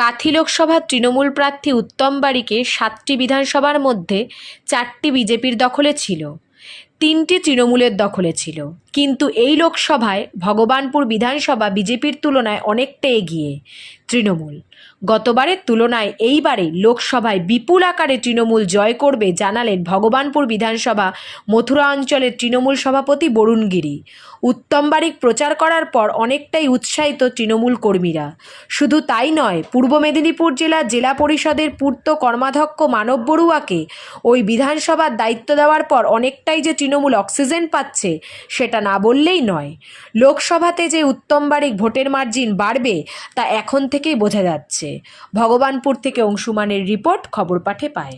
কাথি লোকসভার তৃণমূল প্রার্থী উত্তম বাড়িকে সাতটি বিধানসভার মধ্যে চারটি বিজেপির দখলে ছিল, তিনটি তৃণমূলের দখলে ছিল। কিন্তু এই লোকসভায় ভগবানপুর বিধানসভা বিজেপির তুলনায় অনেকটা এগিয়ে তৃণমূল। গতবারের তুলনায় এইবারে লোকসভায় বিপুল আকারে তৃণমূল জয় করবে জানালেন ভগবানপুর বিধানসভা মথুরা অঞ্চলের তৃণমূল সভাপতি বরুণ গিরি। উত্তম বারিক প্রচার করার পর অনেকটাই উৎসাহিত তৃণমূল কর্মীরা। শুধু তাই নয়, পূর্ব মেদিনীপুর জেলার জেলা পরিষদের পূর্ত কর্মাধ্যক্ষ মানব বড়ুয়াকে ওই বিধানসভার দায়িত্ব দেওয়ার পর অনেকটাই যে তৃণমূল অক্সিজেন পাচ্ছে, সেটা না বললেই নয়। লোকসভাতে যে উত্তম বারিক ভোটের মার্জিন বাড়বে, তা এখন থেকেই বোঝা যাচ্ছে। ভগবানপুর থেকে অংশুমানের রিপোর্ট খবর পাঠে পায়।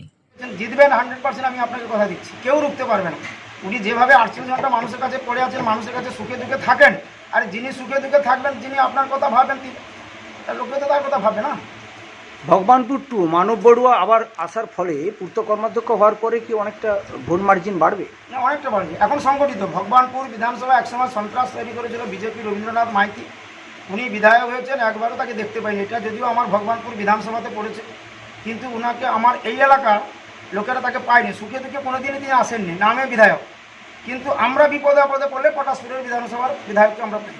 জিতবেন হান্ড্রেড পার্সেন্ট আমি আপনাকে কথা দিচ্ছি। কেউ রুখতে পারবে না। উনি যেভাবে আটচল্লিশ ঘণ্টা মানুষের কাছে পড়ে আছেন মানুষের কাছে সুখে দুঃখে থাকেন আর যিনি সুখে দুঃখে থাকবেন যিনি আপনার কথা ভাবেন লোকে তো তার কথা ভাবে না। ভগবানপুর টু মানব বড়ুয়া আবার আসার ফলে পূর্ত কর্মাধ্যক্ষ হওয়ার পরে কি অনেকটা ভোট মার্জিন বাড়বে? না, অনেকটা বাড়বে। এখন সংগঠিত। ভগবানপুর বিধানসভা একসময় সন্ত্রাস তৈরি করেছিল বিজেপি রবীন্দ্রনাথ মাইতি। উনি বিধায়ক হয়েছেন, একবারও তাকে দেখতে পাইনি। এটা যদিও আমার ভগবানপুর বিধানসভাতে পড়েছে, কিন্তু ওনাকে আমার এই এলাকার লোকেরা তাকে পায়নি। সুখে দুঃখে কোনোদিনই তিনি আসেননি, নামে বিধায়ক। কিন্তু আমরা বিপদে আপদে পড়লে পটাশপুরের বিধানসভার বিধায়ককে আমরা পাই।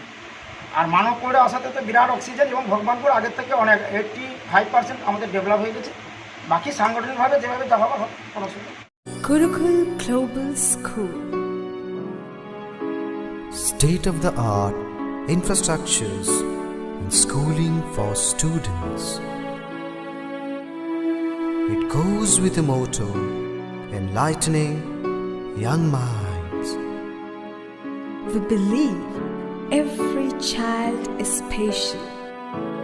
আর মানবপুরে আসাতে তো বিরাট অক্সিজেন এবং ভগবানপুর আগের থেকে অনেক এইটটি ফাইভ পার্সেন্ট আমাদের ডেভেলপ হয়ে গেছে। বাকি সাংগঠনিকভাবে যেভাবে যা হবার কোনো নেই। Gurukul Global School. state of the art infrastructures and schooling for students. It goes with the motto enlightening young minds. We believe every child is special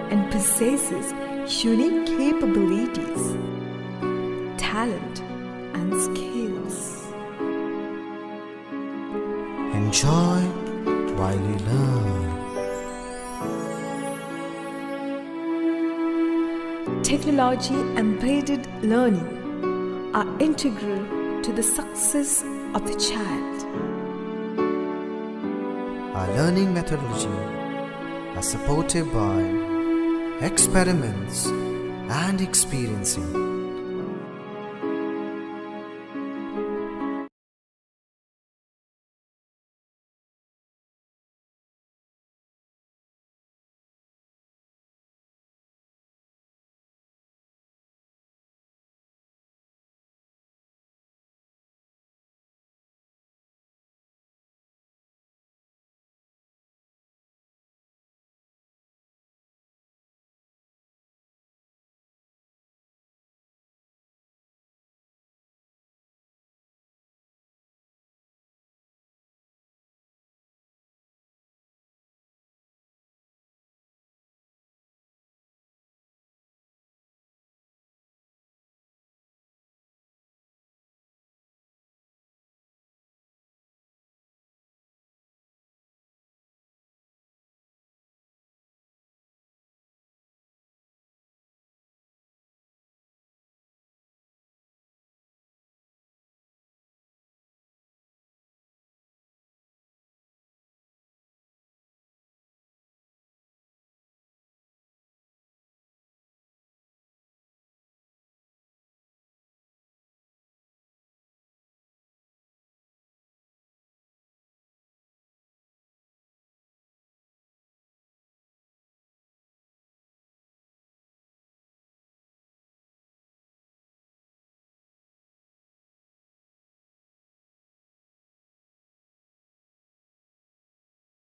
and possesses unique capabilities, talent, and skills. Enjoy while you learn. Technology embedded learning are integral to the success of the child. Our learning methodology are supported by experiments and experiencing